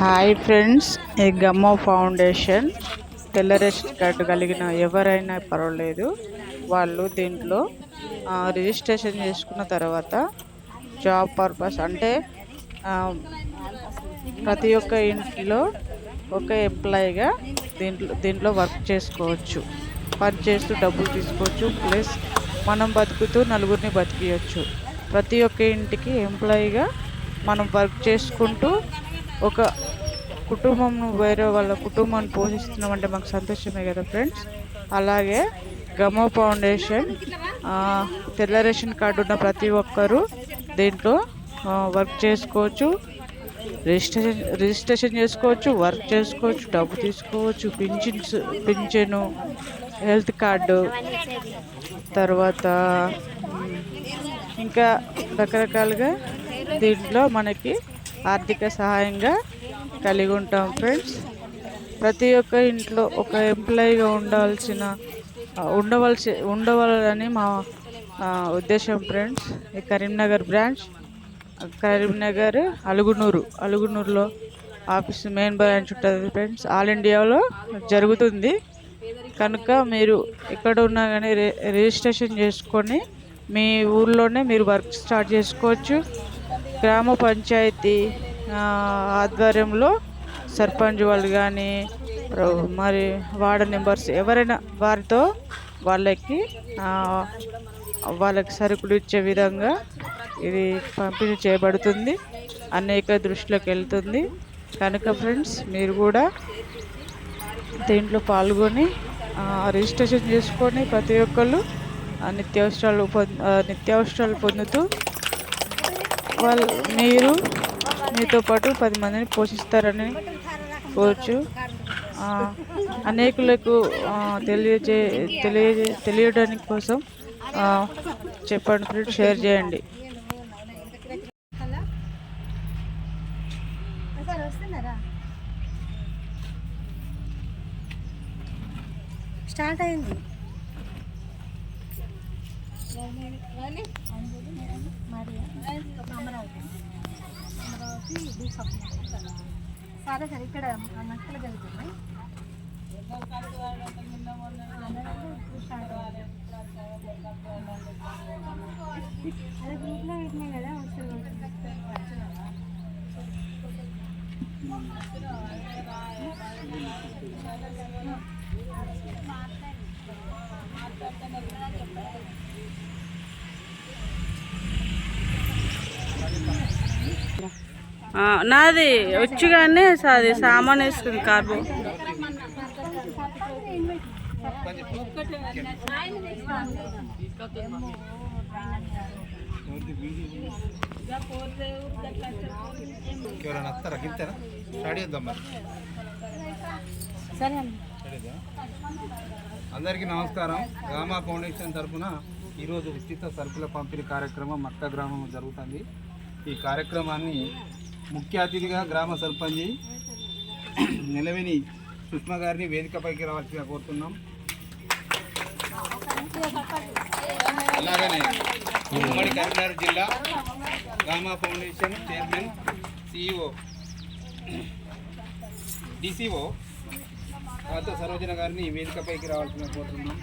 Hi friends ఈ గమ్మో foundation తెల్ల రేషన్ కార్డు కలిగిన ఎవరైనా పర్వాలేదు. వాళ్ళు దీంట్లో రిజిస్ట్రేషన్ చేసుకున్న తర్వాత జాబ్ పర్పస్ అంటే ప్రతి ఒక్క ఇంట్లో ఒక ఎంప్లాయీగా దీంట్లో దీంట్లో వర్క్ చేసుకోవచ్చు. పని చేస్తూ డబ్బులు తీసుకోవచ్చు ప్లస్ మనం బతుకుతూ నలుగురిని బతికియచ్చు. ప్రతి ఒక్క ఇంటికి ఎంప్లాయీగా మనం వర్క్ చేసుకుంటూ ఒక కుటుంబం వేరే వాళ్ళ కుటుంబాన్ని పోషిస్తున్నామంటే మాకు సంతోషమే కదా ఫ్రెండ్స్? అలాగే గమో ఫౌండేషన్ తెల్ల రేషన్ కార్డు ఉన్న ప్రతి ఒక్కరూ దీంట్లో వర్క్ చేసుకోవచ్చు. రిజిస్ట్రేషన్ రిజిస్ట్రేషన్ చేసుకోవచ్చు వర్క్ చేసుకోవచ్చు డబ్బు తీసుకోవచ్చు పింఛన్స్ పింఛను హెల్త్ కార్డు. తర్వాత ఇంకా రకరకాలుగా దీంట్లో మనకి ఆర్థిక సహాయంగా కలిగి ఉంటాం ఫ్రెండ్స్ ప్రతి ఒక్క ఇంట్లో ఒక ఎంప్లాయీగా ఉండాల్సిన ఉండవలసి ఉండవాలని మా ఉద్దేశం ఫ్రెండ్స్ ఈ కరీంనగర్ బ్రాంచ్ కరీంనగర్ అలుగునూరు అలుగునూరులో ఆఫీస్ మెయిన్ బ్రాంచ్ ఉంటుంది ఫ్రెండ్స్ ఆల్ ఇండియాలో జరుగుతుంది. కనుక మీరు ఎక్కడ ఉన్నా కానీ రి రిజిస్ట్రేషన్ చేసుకొని మీ ఊర్లోనే మీరు వర్క్ స్టార్ట్ చేసుకోవచ్చు. గ్రామ పంచాయతీ ఆధ్వర్యంలో సర్పంచ్ వాళ్ళు కానీ మరి వార్డు మెంబర్స్ ఎవరైనా వారితో వాళ్ళకి వాళ్ళకి సరుకులు ఇచ్చే విధంగా ఇది పంపిణీ చేయబడుతుంది. అనేక దృష్టిలోకి వెళ్తుంది. కనుక ఫ్రెండ్స్ మీరు కూడా దీంట్లో పాల్గొని రిజిస్ట్రేషన్ చేసుకొని ప్రతి ఒక్కళ్ళు ఆ, నిత్యావసరాలు పొ నిత్యావసరాలు పొందుతూ వాళ్ళు మీరు మీతో పాటు పది మందిని పోషిస్తారని కోరుచు అనేకులకు తెలియజే తెలియజే తెలియడానికి కోసం చెప్పండి ఫ్రెండ్స్ షేర్ చేయండి. స్టార్ట్ అయింది. అమరావతి అమరావతి బీ సరే ఇక్కడ నక్కలు జరుగుతున్నాయి అదే గ్రూప్లో పెట్టినాయి కదా వస్తుంది ఆ, నాది వచ్చు కానీ అది సామాన్ వేసుకుంది కార్బో. ఎవరైనా వస్తారా? గిస్తారా స్టార్ట్ చేద్దాం మరి. సరే అందరికీ నమస్కారం. గామా ఫౌండేషన్ తరఫున ఈరోజు ఉచిత సరుకుల పంపిణీ కార్యక్రమం మక్క గ్రామం జరుగుతుంది. ఈ కార్యక్రమాన్ని ముఖ్య అతిథిగా గ్రామ సర్పంచి నిలవిని సుష్మా గారిని వేదికపైకి రావాల్సిగా కోరుతున్నాం. అలాగనే ఉమ్మడి కరీంనగర్ జిల్లా గ్రామ ఫౌండేషన్ చైర్మన్ సిఇఓ డిసిఓ పాత సరోజన గారిని వేదికపైకి రావాల్సిన కోరుతున్నాం.